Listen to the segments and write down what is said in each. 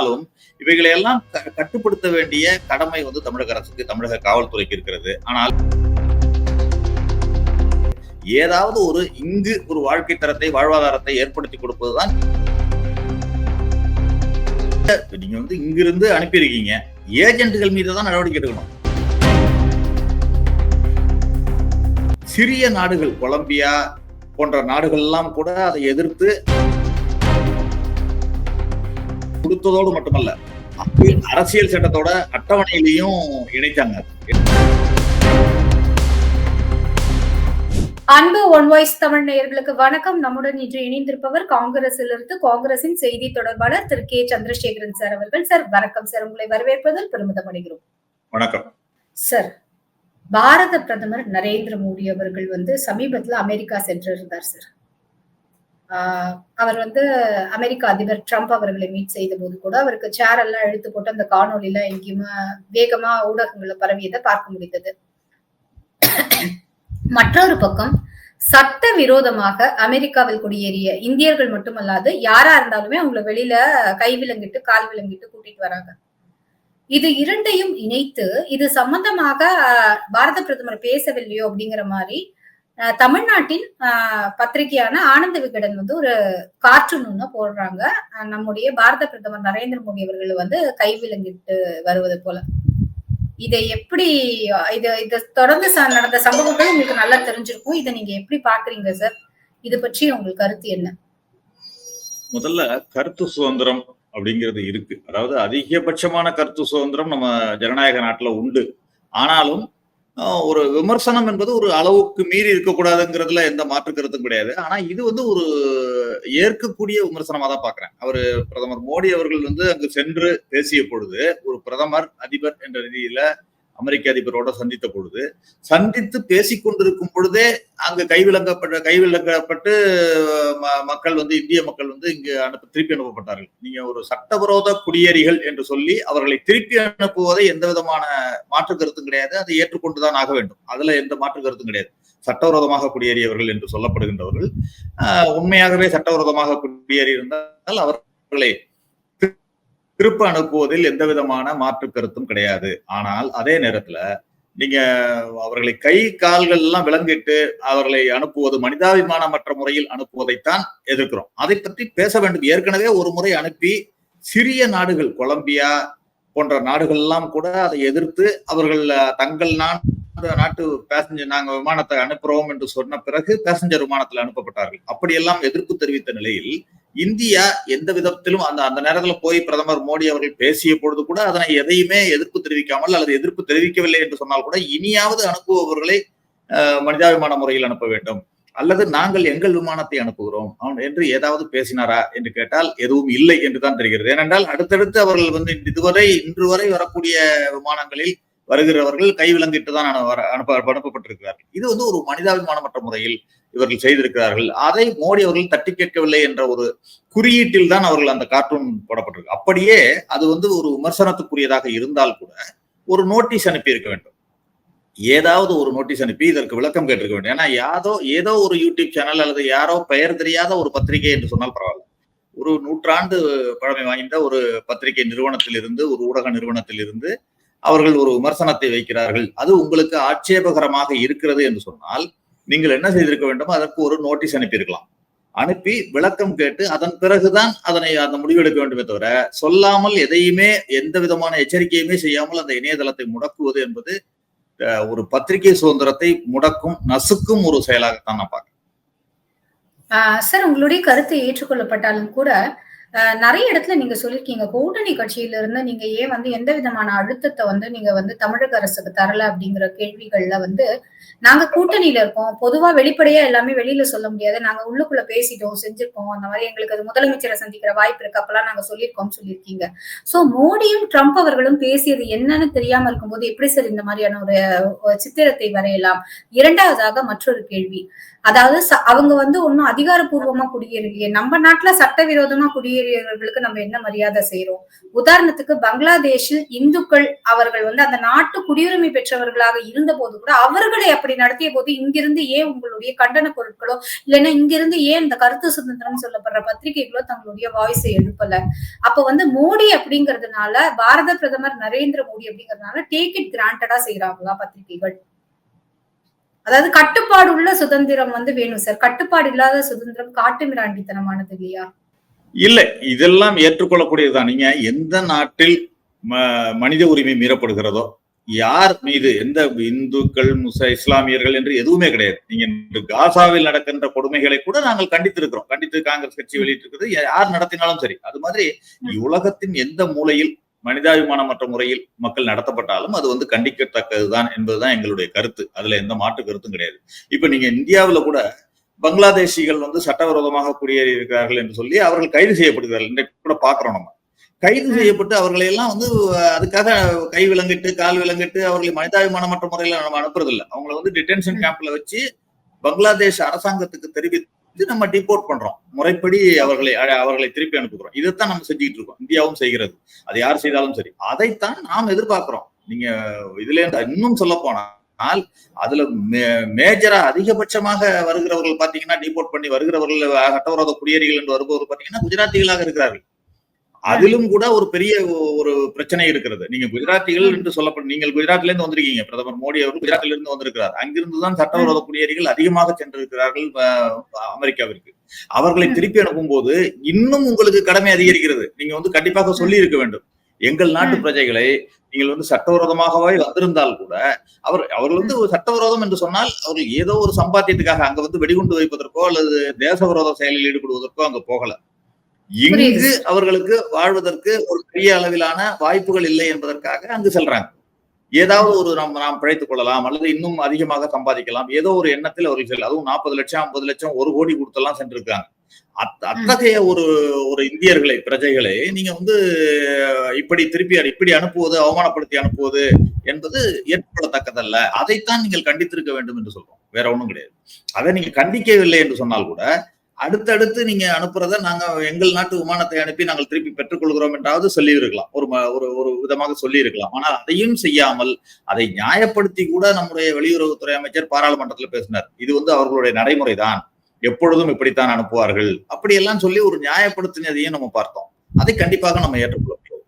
ஆனாலும் இவைகளை எல்லாம் கட்டுப்படுத்த வேண்டிய கடமை வந்து தமிழக அரசுக்கு தமிழக காவல்துறைக்கு இருக்கிறது. ஆனால் ஏதாவது ஒரு இங்கு ஒரு வாழ்க்கை தரத்தை வாழ்வாதாரத்தை ஏற்படுத்தி கொடுப்பதுதான் நீங்க வந்து இங்கிருந்து அனுப்பியிருக்கீங்க. ஏஜென்ட்டுகள் மீது தான் நடவடிக்கை எடுக்கணும். சிறிய நாடுகள் கொலம்பியா போன்ற நாடுகள் எல்லாம் கூட அதை எதிர்த்து கொடுத்ததோடு மட்டுமல்ல அரசியல் சட்டத்தோட அட்டவணையிலையும் இணைத்தாங்க அன்பு ஒன் வாய்ஸ் தமிழ் நேயர்களுக்கு வணக்கம். நம்முடன் இன்று இணைந்திருப்பவர் காங்கிரசிலிருந்து காங்கிரசின் செய்தி தொடர்பாளர் திரு கே. சந்திரசேகரன் சார் அவர்கள். சார் வணக்கம் சார். உங்களை வரவேற்பதில் பெருமிதம் அடைகிறோம். வணக்கம். சார் பாரத பிரதமர் நரேந்திர மோடி அவர்கள் வந்து சமீபத்துல அமெரிக்கா சென்றிருந்தார் சார். அவர் வந்து அமெரிக்க அதிபர் ட்ரம்ப் அவர்களை மீட் செய்த போது கூட அவருக்கு சேர் எல்லாம் எழுத்து போட்டு அந்த காணொலியில எங்கேயுமே வேகமா ஊடகங்கள்ல பரவியதை பார்க்க முடிந்தது. மற்றொரு பக்கம் சட்ட விரோதமாக அமெரிக்காவில் குடியேறிய இந்தியர்கள் மட்டுமல்லாது யாரா இருந்தாலுமே அவங்கள வெளியில கை விலங்கிட்டு கால் விலங்கிட்டு கூட்டிட்டு வராங்க. இது இரண்டையும் இணைத்து இது சம்பந்தமாக பாரத பிரதமர் பேசவில்லையோ அப்படிங்கிற மாதிரி தமிழ்நாட்டின் பத்திரிகையான ஆனந்த விகடன் வந்து ஒரு கார்ட்டூன் ஒன்று போடுறாங்க. நம்முடைய பாரத பிரதமர் நரேந்திர மோடி அவர்கள் வந்து கைவிலங்கிட்டு வருவது போல. இதை எப்படி இது இது தொடர்ந்து நடந்த சம்பவங்கள் உங்களுக்கு நல்லா தெரிஞ்சிருக்கும். இதை நீங்க எப்படி பாக்குறீங்க சார் இது பற்றி உங்களுக்கு கருத்து என்ன? முதல்ல கருத்து சுதந்திரம் அப்படிங்கிறது இருக்கு. அதாவது அதிகபட்சமான கருத்து சுதந்திரம் நம்ம ஜனநாயக நாட்டுல உண்டு. ஆனாலும் ஒரு விமர்சனம் என்பது ஒரு அளவுக்கு மீறி இருக்கக்கூடாதுங்கிறதுல எந்த மாற்று கருத்தும் கிடையாது. ஆனா இது வந்து ஒரு ஏற்கக்கூடிய விமர்சனமா தான் பாக்குறேன். அவர் பிரதமர் மோடி அவர்கள் வந்து அங்கு சென்று பேசிய பொழுது ஒரு பிரதமர் அதிபர் என்ற ரீதியில அமெரிக்க அதிபரோட சந்தித்த பொழுது சந்தித்து பேசிக்கொண்டிருக்கும் பொழுதே அங்கு கைவிலங்கப்பட்ட கைவிலங்கப்பட்டு ம- மக்கள் வந்து இந்திய மக்கள் வந்து இங்கு அனுப்ப திருப்பி அனுப்பப்பட்டார்கள். நீங்க ஒரு சட்டவிரோத குடியேறிகள் என்று சொல்லி அவர்களை திருப்பி அனுப்புவதை எந்த விதமான மாற்று கருத்தும் கிடையாது. அதை ஏற்றுக்கொண்டுதான் ஆக வேண்டும். அதுல எந்த மாற்று கருத்தும் கிடையாது. சட்டவிரோதமாக குடியேறியவர்கள் என்று சொல்லப்படுகின்றவர்கள் உண்மையாகவே சட்டவிரோதமாக குடியேறி இருந்தால் அவர்களை திருப்ப அனுப்புவதில் எந்த விதமான மாற்று கருத்தும் கிடையாது. ஆனால் அதே நேரத்துல நீங்க அவர்களை கை கால்கள் எல்லாம் விளங்கிட்டு அவர்களை அனுப்புவது மனிதாபிமானமற்ற முறையில் அனுப்புவதைத்தான் எதிர்க்கிறோம். அதை பற்றி பேச வேண்டும். ஏற்கனவே ஒரு முறை அனுப்பி சிறிய நாடுகள் கொலம்பியா போன்ற நாடுகள் எல்லாம் கூட அதை எதிர்த்து அவர்கள் தங்கள் நாட்டு நாட்டு பேசஞ்சர் நாங்க விமானத்தை அனுப்புறோம் என்று சொன்ன பிறகு பேசஞ்சர் விமானத்தில் அனுப்பப்பட்டார்கள். அப்படியெல்லாம் எதிர்ப்பு தெரிவித்த நிலையில் இந்தியா எந்த விதத்திலும் அந்த அந்த நேரத்துல போய் பிரதமர் மோடி அவர்கள் பேசிய பொழுது கூட அதனை எதையுமே எதிர்ப்பு தெரிவிக்காமல் அல்லது எதிர்ப்பு தெரிவிக்கவில்லை என்று சொன்னால் கூட இனியாவது அனுப்புபவர்களை மனிதாபிமான முறையில் அனுப்ப வேண்டும். அல்லது நாங்கள் எங்கள் விமானத்தை அனுப்புகிறோம். அவன் என்று ஏதாவது பேசினாரா என்று கேட்டால் எதுவும் இல்லை என்று தான் தெரிகிறது. ஏனென்றால் அடுத்தடுத்து அவர்கள் வந்து இதுவரை இன்று வரை வரக்கூடிய விமானங்களில் வருகிறவர்கள் கைவிலங்கிட்டு தான் வர- அனுப்ப அனுப்பப்பட்டிருக்கிறார்கள். இது வந்து ஒரு மனிதாபிமானமற்ற முறையில் இவர்கள் செய்திருக்கிறார்கள். அதை மோடி அவர்கள் தட்டி கேட்கவில்லை என்ற ஒரு குறியீட்டில் தான் அவர்கள் அந்த கார்ட்டூன் போடப்பட்டிருக்கு. அப்படியே அது வந்து ஒரு விமர்சனத்துக்குரியதாக இருந்தால் கூட ஒரு நோட்டீஸ் அனுப்பி இருக்க வேண்டும். ஏதாவது ஒரு நோட்டீஸ் அனுப்பி இதற்கு விளக்கம் கேட்டிருக்க வேண்டும். ஏன்னா யாதோ ஏதோ ஒரு யூடியூப் சேனல் அல்லது யாரோ பெயர் தெரியாத ஒரு பத்திரிகை என்று சொன்னால் பரவாயில்ல. ஒரு நூற்றாண்டு பழமை வாய்ந்த ஒரு பத்திரிகை நிறுவனத்தில் இருந்து ஒரு ஊடக நிறுவனத்தில் இருந்து அவர்கள் ஒரு விமர்சனத்தை வைக்கிறார்கள். அது உங்களுக்கு ஆட்சேபகரமாக இருக்கிறது என்று சொன்னால் நீங்கள் என்ன செய்திருக்க வேண்டும் அதற்கு ஒரு நோட்டீஸ் அனுப்பியிருக்கலாம். அனுப்பி விளக்கம் கேட்டு அதன் பிறகுதான் அதனை அந்த முடிவெடுக்க வேண்டுமே தவிர சொல்லாமல் எதையுமே எந்த விதமான எச்சரிக்கையுமே செய்யாமல் அந்த இணையதளத்தை முடக்குவது என்பது அஹ், ஒரு பத்திரிகை சுதந்திரத்தை முடக்கும் நசுக்கும் ஒரு செயலாகத்தான் நான் பார்க்கிறேன். ஆஹ் சார் உங்களுடைய கருத்து ஏற்றுக்கொள்ளப்பட்டாலும் கூட ஆஹ் நிறைய இடத்துல நீங்க சொல்லிருக்கீங்க கூட்டணி கட்சியில இருந்து நீங்க ஏன் வந்து எந்த விதமான அழுத்தத்தை வந்து நீங்க வந்து தமிழக அரசுக்கு தரல அப்படிங்கிற கேள்விகள்ல வந்து நாங்க கூட்டணியில இருக்கோம். பொதுவா வெளிப்படையா எல்லாமே வெளியில சொல்ல முடியாது. நாங்க உள்ளுக்குள்ள பேசிட்டோம் செஞ்சிருக்கோம். அந்த மாதிரி எங்களுக்கு அது முதலமைச்சரை சந்திக்கிற வாய்ப்பு இருக்கு. அப்பெல்லாம் நாங்க சொல்லியிருக்கோம் சொல்லியிருக்கீங்க. சோ மோடியும் ட்ரம்ப் அவர்களும் பேசியது என்னன்னு தெரியாம இருக்கும்போது எப்படி சார் இந்த மாதிரியான ஒரு சித்திரத்தை வரையலாம்? இரண்டாவதாக மற்றொரு கேள்வி. அதாவது ச- அவங்க வந்து ஒன்னும் அதிகாரப்பூர்வமா குடியேறலையே. நம்ம நாட்டுல சட்டவிரோதமா குடியேறியவர்களுக்கு நம்ம என்ன மரியாதை செய்யறோம் உதாரணத்துக்கு பங்களாதேஷில் இந்துக்கள் அவர்கள் வந்து அந்த நாட்டு குடியுரிமை பெற்றவர்களாக இருந்த போது கூட அவர்களை அப்படி நடத்திய போது இங்கிருந்து ஏன் உங்களுடைய கண்டன பொருட்களோ இல்லைன்னா இங்கிருந்து ஏன் இந்த கருத்து சுதந்திரம் சொல்லப்படுற பத்திரிகைகளோ தங்களுடைய வாய்ஸை எழுப்பல? அப்ப வந்து மோடி அப்படிங்கறதுனால பாரத பிரதமர் நரேந்திர மோடி அப்படிங்கறதுனால டேக் இட் கிராண்டடா செய்யறாங்களா பத்திரிகைகள்? அதாவது கட்டுப்பாடு உள்ள சுதந்திரம் வந்து வேணும் சார். கட்டுப்பாடு இல்லாத சுதந்திரம் காட்டு மிராண்டித்தனமானது இல்லையா? இல்ல இதெல்லாம் ஏற்றுக்கொள்ளக்கூடியதுதான். நீங்க எந்த நாட்டில் ம- மனித உரிமை மீறப்படுகிறதோ யார் மீது எந்த இந்துக்கள் முச இஸ்லாமியர்கள் என்று எதுவுமே கிடையாது. நீங்க இன்று காசாவில் நடக்கின்ற கொடுமைகளை கூட நாங்கள் கண்டித்திருக்கிறோம். கண்டித்து காங்கிரஸ் கட்சி வெளியிட்டிருக்கிறது. யார் நடத்தினாலும் சரி. அது மாதிரி உலகத்தின் எந்த மூலையில் மனிதாபிமானமற்ற முறையில் மக்கள் நடத்தப்பட்டாலும் அது வந்து கண்டிக்கத்தக்கதுதான் என்பதுதான் எங்களுடைய கருத்து. அதுல எந்த மாற்று கருத்தும் கிடையாது. இப்ப நீங்க இந்தியாவுல கூட பங்களாதேஷிகள் வந்து சட்டவிரோதமாக குடியேறி இருக்கிறார்கள் என்று சொல்லி அவர்கள் கைது செய்யப்படுகிறார்கள். இன்றைக்கு கூட பாக்குறோம் நம்ம. கைது செய்யப்பட்டு அவர்களை எல்லாம் வந்து அதுக்காக கை விலங்கிட்டு கால் விலங்கிட்டு அவர்களை மனிதாபிமானமற்ற முறையில நம்ம அனுப்புறது இல்ல அவங்கள வந்து டிடென்ஷன் கேம்ப்ல வச்சு பங்களாதேஷ் அரசாங்கத்துக்கு தெரிவித்து நம்ம டிபோர்ட் பண்றோம். முறைப்படி அவர்களை அவர்களை திருப்பி அனுப்புகிறோம். இதைத்தான் நம்ம செஞ்சுட்டு இருக்கோம். இந்தியாவும் செய்கிறது. அது யார் செய்தாலும் சரி. அதைத்தான் நாம் எதிர்பார்க்கிறோம். நீங்க இதுல இன்னும் சொல்ல போனால் அதுல மே- மேஜரா அதிகபட்சமாக வருகிறவர்கள் பாத்தீங்கன்னா டிபோர்ட் பண்ணி வருகிறவர்கள் சட்டவிரோத குடியேறிகள் என்று வருபவர் பாத்தீங்கன்னா குஜராத்திகளாக இருக்கிறார்கள். அதிலும் கூட ஒரு பெரிய ஒரு பிரச்சனை இருக்கிறது. நீங்க குஜராத்திகள் என்று சொல்லப்படும் நீங்கள் குஜராத்ல இருந்து வந்திருக்கீங்க. பிரதமர் மோடி அவர்கள் குஜராத்தில இருந்து வந்திருக்கிறார். அங்கிருந்து தான் சட்டவிரோத குடியேறிகள் அதிகமாக சென்றிருக்கிறார்கள் அமெரிக்காவிற்கு. அவர்களை திருப்பி அனுப்பும் போது இன்னும் உங்களுக்கு கடமை அதிகரிக்கிறது. நீங்க வந்து கண்டிப்பாக சொல்லி இருக்க வேண்டும். எங்கள் நாட்டு. பிரஜைகளை நீங்கள் வந்து சட்டவிரோதமாகவே வந்திருந்தால் கூட அவர் அவர்கள் வந்து சட்டவிரோதம் என்று சொன்னால் அவர்கள் ஏதோ ஒரு சம்பாத்தியத்துக்காக அங்க வந்து வெடிகுண்டு வைப்பதற்கோ அல்லது தேசவிரோத செயலில் ஈடுபடுவதற்கோ அங்க போகல. இங்கு. அவர்களுக்கு வாழ்வதற்கு ஒரு பெரிய அளவிலான வாய்ப்புகள் இல்லை என்பதற்காக அங்கு செல்றாங்க. ஏதாவது ஒரு நாம் நாம் பிழைத்துக் கொள்ளலாம் அல்லது இன்னும் அதிகமாக சம்பாதிக்கலாம். ஏதோ ஒரு எண்ணத்தில் அவர்கள் செல்ல அதுவும் நாற்பது லட்சம் ஐம்பது லட்சம் ஒரு கோடி கொடுத்தெல்லாம் சென்றிருக்காங்க. அத்- அத்தகைய ஒரு ஒரு இந்தியர்களை பிரஜைகளை நீங்க வந்து இப்படி திருப்பி இப்படி அனுப்புவது அவமானப்படுத்தி அனுப்புவது என்பது ஏற்றுக்கொள்ளத்தக்கதல்ல அதைத்தான் நீங்கள் கண்டித்திருக்க வேண்டும் என்று சொல்றோம். வேற ஒண்ணும் கிடையாது. அதை நீங்க கண்டிக்கவில்லை என்று சொன்னால் கூட அடுத்தடுத்து நீங்க அனுப்புறத நாங்க எங்கள் நாட்டு விமானத்தை அனுப்பி நாங்கள் திருப்பி பெற்றுக்கொள்கிறோம் என்றாவது சொல்லி இருக்கலாம் ஒரு ஒரு ஒரு விதமாக சொல்லியிருக்கலாம். ஆனால் அதையும் செய்யாமல் அதை நியாயப்படுத்தி கூட நம்முடைய வெளியுறவுத்துறை அமைச்சர் பாராளுமன்றத்தில் பேசினார். இது வந்து அவர்களுடைய நடைமுறைதான். எப்பொழுதும் இப்படித்தான் அனுப்புவார்கள். அப்படியெல்லாம் சொல்லி ஒரு நியாயப்படுத்தினதையும் நம்ம பார்த்தோம். அதை கண்டிப்பாக நம்ம ஏற்றுக்கொள்ள முடியாது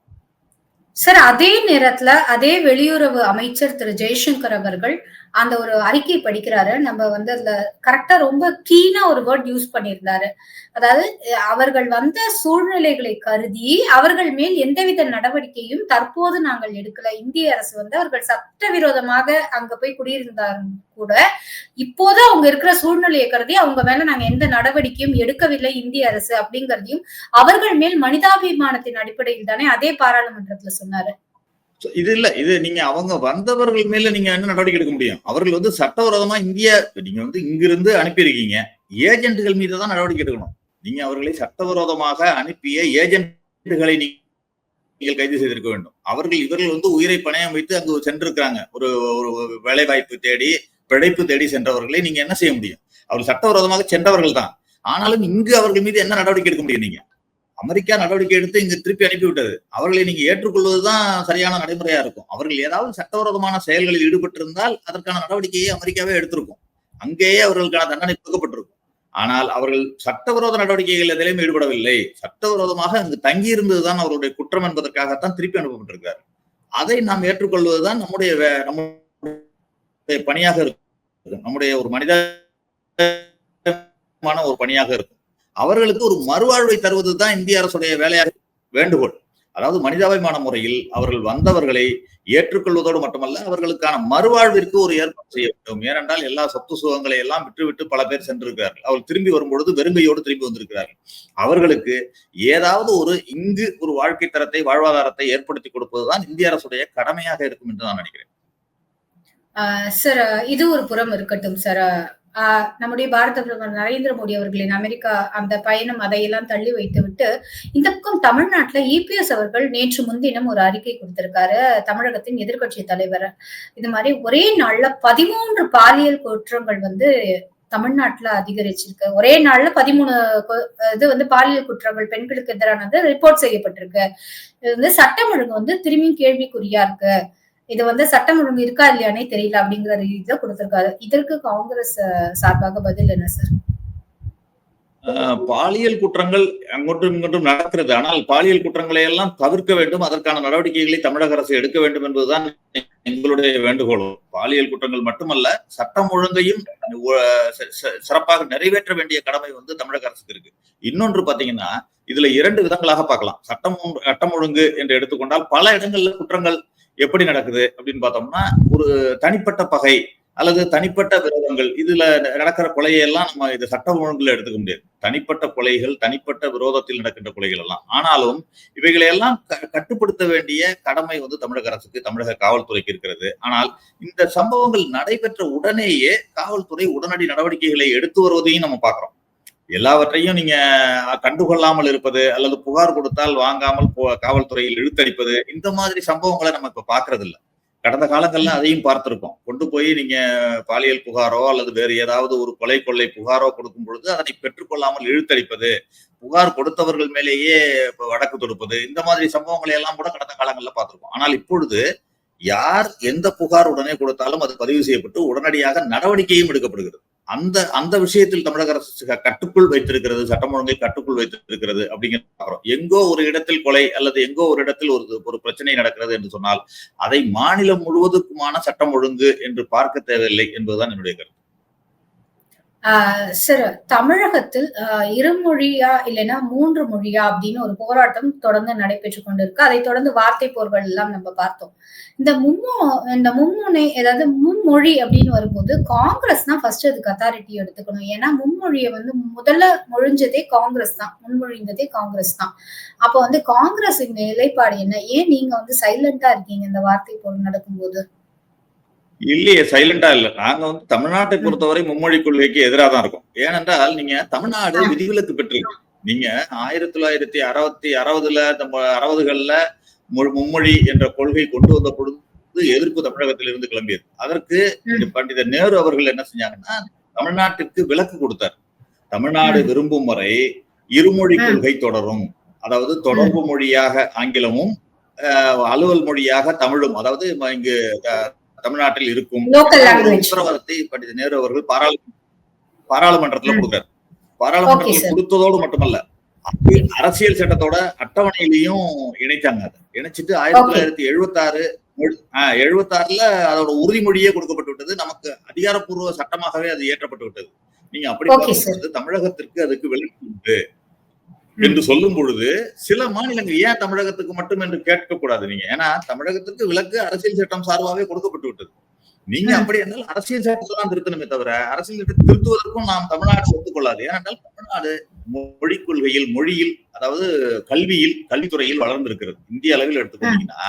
சார் அதே நேரத்துல அதே வெளியுறவு அமைச்சர் திரு. ஜெய்சங்கர் அவர்கள் அந்த ஒரு அறிக்கை படிக்கிறாரு. நம்ம வந்து அதுல கரெக்டா ரொம்ப கீனா ஒரு வேர்ட் யூஸ் பண்ணியிருந்தாரு. அதாவது அவர்கள் வந்த சூழ்நிலைகளை கருதி அவர்கள் மேல் எந்தவித நடவடிக்கையும் தற்போது நாங்கள் எடுக்கல. இந்திய அரசு வந்து அவர்கள் சட்டவிரோதமாக அங்க போய் குடியிருந்தார் கூட இப்போது அவங்க இருக்கிற சூழ்நிலையை கருதி அவங்க மேல நாங்க எந்த நடவடிக்கையும் எடுக்கவில்லை இந்திய அரசு அப்படிங்கறதையும் அவர்கள் மேல் மனிதாபிமானத்தின் அடிப்படையில் தானே அதே பாராளுமன்றத்துல சொன்னாரு. இது இல்ல. இது நீங்க அவங்க வந்தவர்கள் மேல நீங்க என்ன நடவடிக்கை எடுக்க முடியும்? அவர்கள் வந்து சட்டவிரோதமா இந்தியா நீங்க வந்து இங்கிருந்து அனுப்பியிருக்கீங்க. ஏஜென்ட்டுகள் மீது தான் நடவடிக்கை எடுக்கணும். நீங்க அவர்களை சட்டவிரோதமாக அனுப்பிய ஏஜென்ட்டுகளை நீங்கள் கைது செய்திருக்க வேண்டும். அவர்கள் இவர்கள் வந்து உயிரை பணயம் வைத்து அங்கு சென்றிருக்கிறாங்க. ஒரு ஒரு வேலை வாய்ப்பு தேடி பிழைப்பு தேடி சென்றவர்களை நீங்க என்ன செய்ய முடியும்? அவர்கள் சட்டவிரோதமாக சென்றவர்கள் தான். ஆனாலும் இங்கு அவர்கள் மீது என்ன நடவடிக்கை எடுக்க முடியும் நீங்க? அமெரிக்கா நடவடிக்கை எடுத்து இங்கு திருப்பி அனுப்பிவிட்டது. அவர்களை நீங்க ஏற்றுக்கொள்வதுதான் சரியான நடைமுறையா இருக்கும். அவர்கள் ஏதாவது சட்டவிரோதமான செயல்களில் ஈடுபட்டிருந்தால் அதற்கான நடவடிக்கையை அமெரிக்காவே எடுத்திருக்கும். அங்கேயே அவர்களுக்கான தண்டனை கொடுக்கப்பட்டிருக்கும். ஆனால் அவர்கள் சட்டவிரோத நடவடிக்கைகள் எதிலையும் ஈடுபடவில்லை. சட்டவிரோதமாக அங்கு தங்கி இருந்ததுதான் அவருடைய குற்றம் என்பதற்காகத்தான் திருப்பி அனுப்பப்பட்டிருக்கார். அதை நாம் ஏற்றுக்கொள்வதுதான் நம்முடைய நம்ம நம்முடைய பணியாக இருக்கும். நம்முடைய ஒரு மனிதமான ஒரு பணியாக இருக்கும். அவர்களுக்கு ஒரு மறுவாழ்வை தருவதுதான் இந்திய அரசுடைய வேலையாக வேண்டுகோள். அதாவது மனிதாபிமான முறையில் அவர்கள் வந்தவர்களை ஏற்றுக்கொள்வதோடு மட்டுமல்ல அவர்களுக்கான மறுவாழ்விற்கு ஒரு ஏற்பாடு செய்ய வேண்டும். ஏனென்றால் எல்லா சொத்து சுகங்களை எல்லாம் விட்டுவிட்டு பல பேர் சென்றிருக்கிறார்கள். அவர்கள் திரும்பி வரும்பொழுது வெறுங்கையோடு திரும்பி வந்திருக்கிறார்கள். அவர்களுக்கு ஏதாவது ஒரு இங்கு ஒரு வாழ்க்கை தரத்தை வாழ்வாதாரத்தை ஏற்படுத்தி கொடுப்பதுதான் இந்திய அரசுடைய கடமையாக இருக்கும் என்று நான் நினைக்கிறேன். சார் இது ஒரு புறம் இருக்கட்டும் சார். நம்முடைய பாரத பிரதமர் நரேந்திர மோடி அவர்களின் அமெரிக்கா அந்த பயணம் அதையெல்லாம் தள்ளி வைத்து விட்டு இந்த பக்கம் தமிழ்நாட்டுல இபிஎஸ் அவர்கள் நேற்று முன்தினம் ஒரு அறிக்கை கொடுத்திருக்காரு. தமிழகத்தின் எதிர்க்கட்சி தலைவர். இது மாதிரி ஒரே நாள்ல பதிமூன்று பாலியல் குற்றங்கள் வந்து தமிழ்நாட்டுல அதிகரிச்சிருக்கு. ஒரே நாள்ல பதிமூணு இது வந்து பாலியல் குற்றங்கள் பெண்களுக்கு எதிரானது ரிப்போர்ட் செய்யப்பட்டிருக்கு. இது வந்து சட்டம் ஒழுங்கு வந்து திரும்பியும் கேள்விக்குறியா இருக்கு. இது வந்து சட்டம் ஒழுங்கு இருக்கா இல்லையானே தெரியல அப்படிங்கிற ரீதியில கொடுத்திருக்காரு. இதற்கு காங்கிரஸ் சார்பாக பதில் என்ன சார்? ஆஹ் பாலியல் குற்றங்கள் அங்கொன்றும் இங்கொன்றும் நடக்கிறது. ஆனால் பாலியல் குற்றங்களை எல்லாம் தவிர்க்க வேண்டும். அதற்கான நடவடிக்கைகளை தமிழக அரசு எடுக்க வேண்டும் என்பதுதான் எங்களுடைய வேண்டுகோள். பாலியல் குற்றங்கள் மட்டுமல்ல சட்டம் ஒழுங்கையும் சிறப்பாக நிறைவேற்ற வேண்டிய கடமை வந்து தமிழக அரசுக்கு இருக்கு. இன்னொன்று பாத்தீங்கன்னா இதுல இரண்டு விதங்களாக பார்க்கலாம். சட்டம் சட்டம் ஒழுங்கு என்று எடுத்துக்கொண்டால் பல இடங்கள்ல குற்றங்கள் எப்படி நடக்குது அப்படின்னு பார்த்தோம்னா ஒரு தனிப்பட்ட பகை அல்லது தனிப்பட்ட விரோதங்கள். இதுல நடக்கிற கொலையெல்லாம் நம்ம இது சட்ட ஒழுங்குல எடுத்துக்க முடியாது. தனிப்பட்ட கொலைகள் தனிப்பட்ட விரோதத்தில் நடக்கின்ற கொலைகள் எல்லாம். ஆனாலும் இவைகளை எல்லாம் க- கட்டுப்படுத்த வேண்டிய கடமை வந்து தமிழக அரசுக்கு தமிழக காவல்துறைக்கு இருக்கிறது. ஆனால் இந்த சம்பவங்கள் நடைபெற்ற உடனேயே காவல்துறை உடனடி நடவடிக்கைகளை எடுத்து வருவதையும் நம்ம பார்க்கிறோம். எல்லாவற்றையும் நீங்க கண்டுகொள்ளாமல் இருப்பது அல்லது புகார் கொடுத்தால் வாங்காமல் போ- காவல்துறையில் இழுத்தடிப்பது இந்த மாதிரி சம்பவங்களை நம்ம இப்ப பாக்குறது இல்ல கடந்த காலங்கள்ல அதையும் பார்த்திருக்கோம். கொண்டு போய் நீங்க பாலியல் புகாரோ அல்லது வேறு ஏதாவது ஒரு கொலை கொள்ளை புகாரோ கொடுக்கும் பொழுது அதனை பெற்றுக்கொள்ளாமல் இழுத்தடிப்பது புகார் கொடுத்தவர்கள் மேலேயே இப்போ வழக்கு தொடுப்பது இந்த மாதிரி சம்பவங்களை எல்லாம் கூட கடந்த காலங்களில் பார்த்திருக்கோம். ஆனால் இப்பொழுது யார் எந்த புகார் உடனே கொடுத்தாலும் அது பதிவு செய்யப்பட்டு உடனடியாக நடவடிக்கையும் எடுக்கப்படுகிறது. அந்த அந்த விஷயத்தில் தமிழக அரசு கட்டுக்குள் வைத்திருக்கிறது சட்டம் ஒழுங்கை கட்டுக்குள் வைத்திருக்கிறது அப்படிங்கிற பார்க்கிறோம். எங்கோ ஒரு இடத்தில் கொலை அல்லது எங்கோ ஒரு இடத்தில் ஒரு ஒரு பிரச்சனை நடக்கிறது என்று சொன்னால் அதை மாநிலம் முழுவதுக்குமான சட்டம் ஒழுங்கு என்று பார்க்க தேவையில்லை என்பதுதான் என்னுடைய கருத்து சில தமிழகத்தில் இருமொழியா இல்லைன்னா மூன்று மொழியா அப்படின்னு ஒரு போராட்டம் தொடர்ந்து நடைபெற்று கொண்டிருக்கு. அதை தொடர்ந்து வார்த்தை போர்கள் எல்லாம் நம்ம பார்த்தோம். இந்த மும்மோ இந்த மும்முனை ஏதாவது மும்மொழி அப்படின்னு வரும்போது காங்கிரஸ் தான் ஃபர்ஸ்ட் அதுக்கு அத்தாரிட்டி எடுத்துக்கணும். ஏன்னா மும்மொழியை வந்து முதல்ல மொழிஞ்சதே காங்கிரஸ் தான். முன்மொழிந்ததே காங்கிரஸ் தான். அப்போ வந்து காங்கிரஸ் இந்த நிலைப்பாடு என்ன? ஏன் நீங்க வந்து சைலண்டா இருக்கீங்க இந்த வார்த்தை போர் நடக்கும்போது? இல்லையே சைலண்டா இல்ல. நாங்க வந்து தமிழ்நாட்டை பொறுத்தவரை மும்மொழி கொள்கைக்கு எதிராக தான் இருக்கோம். ஏனென்றால் நீங்க தமிழ்நாடு. விதிவிலக்கு பெற்றிருக்கு நீங்க ஆயிரத்தி தொள்ளாயிரத்தி அறுபத்தி அறுபதுல நம்ம அறுபதுகள்ல மும்மொழி என்ற கொள்கை கொண்டு வந்த பொழுது எதிர்ப்பு தமிழகத்தில் இருந்து கிளம்பியது. அதற்கு. பண்டிதர் நேரு அவர்கள் என்ன செஞ்சாங்கன்னா தமிழ்நாட்டிற்கு விலக்கு கொடுத்தார். தமிழ்நாடு விரும்பும் வரை இருமொழி. கொள்கை தொடரும். அதாவது தொடர்பு மொழியாக ஆங்கிலமும் அலுவல் மொழியாக தமிழும். அதாவது இங்கு தமிழ்நாட்டில் இருக்கும் உத்தரவாதத்தை பண்டித நேரு அவர்கள் பாராளு பாராளுமன்றத்துல. கொடுக்கிறார் பாராளுமன்றத்தில். கொடுத்ததோடு மட்டுமல்ல அரசியல் சட்டத்தோட அட்டவணையிலையும் இணைச்சாங்க அதை. இணைச்சிட்டு ஆயிரத்தி தொள்ளாயிரத்தி எழுபத்தி ஆறு எழுபத்தி ஆறுல அதோட உறுதிமொழியே கொடுக்கப்பட்டு விட்டது நமக்கு அதிகாரப்பூர்வ சட்டமாகவே அது ஏற்றப்பட்டு விட்டது நீங்க அப்படி தமிழகத்திற்கு அதுக்கு உண்டு. என்று சொல்லும் பொழுது சில மாநிலங்கள் ஏன் தமிழகத்துக்கு மட்டும் என்று கேட்க கூடாது நீங்க? ஏன்னா தமிழகத்துக்கு விலக்கு அரசியல் சட்டம் சார்பாகவே கொடுக்கப்பட்டு விட்டது. நீங்க. அப்படி என்றால் அரசியல் சட்டத்தை தான் திருத்தணுமே தவிர அரசியல் சட்டத்தை திருத்துவதற்கும் நாம் தமிழ்நாடு ஒத்துக்கொள்ளாது. ஏனென்றால் தமிழ்நாடு மொழிக் கொள்கையில் மொழியில் அதாவது கல்வியில் கல்வித்துறையில் வளர்ந்திருக்கிறது. இந்திய அளவில் எடுத்துக்கொண்டீங்கன்னா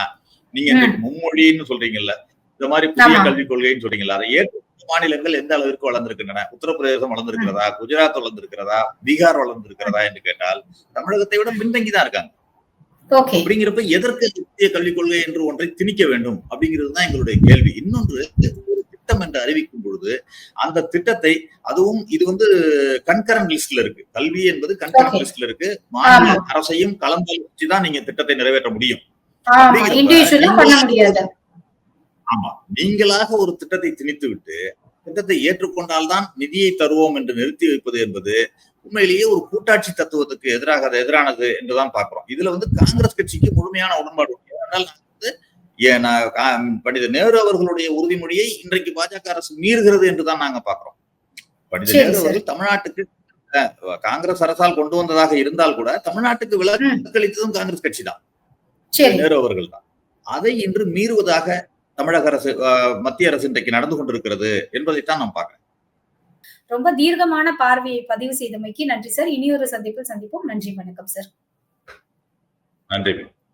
நீங்க மும்மொழின்னு சொல்றீங்கல்ல இந்த மாதிரி புதிய. கல்விக் கொள்கைன்னு சொல்றீங்கல்ல அதை ஏற்ற மாநிலங்கள் எந்த அளவிற்கு வளர்ந்திருக்கின்றன? உத்தரப்பிரதேசம் வளர்ந்திருக்கிறதா? குஜராத் வளர்ந்திருக்கிறதா? பீகார் வளர்ந்திருக்கிறதா என்று கேட்டால் தமிழகத்தை விட பின்தங்கிதான் இருக்காங்க. அப்படிங்கிறப்ப எதற்கு புதிய கல்விக் கொள்கை என்று ஒன்றை திணிக்க வேண்டும்? அப்படிங்கிறது தான் எங்களுடைய கேள்வி. இன்னொன்று ஒரு திட்டம் என்று அறிவிக்கும் பொழுது அந்த திட்டத்தை அதுவும் இது வந்து கண்கரண்ட் லிஸ்ட்ல இருக்கு. கல்வி என்பது கண்கரண்ட் Okay. லிஸ்ட்ல இருக்கு. மாநில. அரசையும் கலந்தாலோசிச்சு தான் நீங்க திட்டத்தை நிறைவேற்ற முடியும். ஆமா. நீங்களாக ஒரு திட்டத்தை திணித்து விட்டு திட்டத்தை ஏற்றுக்கொண்டால்தான் நிதியை தருவோம் என்று நிறுத்தி வைப்பது என்பது உண்மையிலேயே ஒரு கூட்டாட்சி தத்துவத்துக்கு எதிராக எதிரானது என்றுதான் பார்க்கிறோம். இதுல வந்து காங்கிரஸ் கட்சிக்கு முழுமையான உடன்பாடு. ஏனென்றால் பண்டித நேரு அவர்களுடைய உறுதிமொழியை இன்றைக்கு பாஜக அரசு மீறுகிறது என்றுதான் நாங்க பார்க்கிறோம். பண்டித நேரு. அவர்கள் தமிழ்நாட்டுக்கு காங்கிரஸ் அரசால் கொண்டு வந்ததாக இருந்தால் கூட தமிழ்நாட்டுக்கு விலக்கு அளித்ததும் காங்கிரஸ் கட்சி தான் நேரு அவர்கள் தான் அதை இன்று மீறுவதாக தமிழக அரசு மத்திய அரசு இன்றைக்கு நடந்து கொண்டிருக்கிறது என்பதைத்தான் நாம் பார்க்கிறோம் ரொம்ப தீர்க்கமான பார்வையை பதிவு செய்தமைக்கு நன்றி சார். இனியொரு சந்திப்பில் சந்திப்போம். நன்றி வணக்கம் சார். நன்றி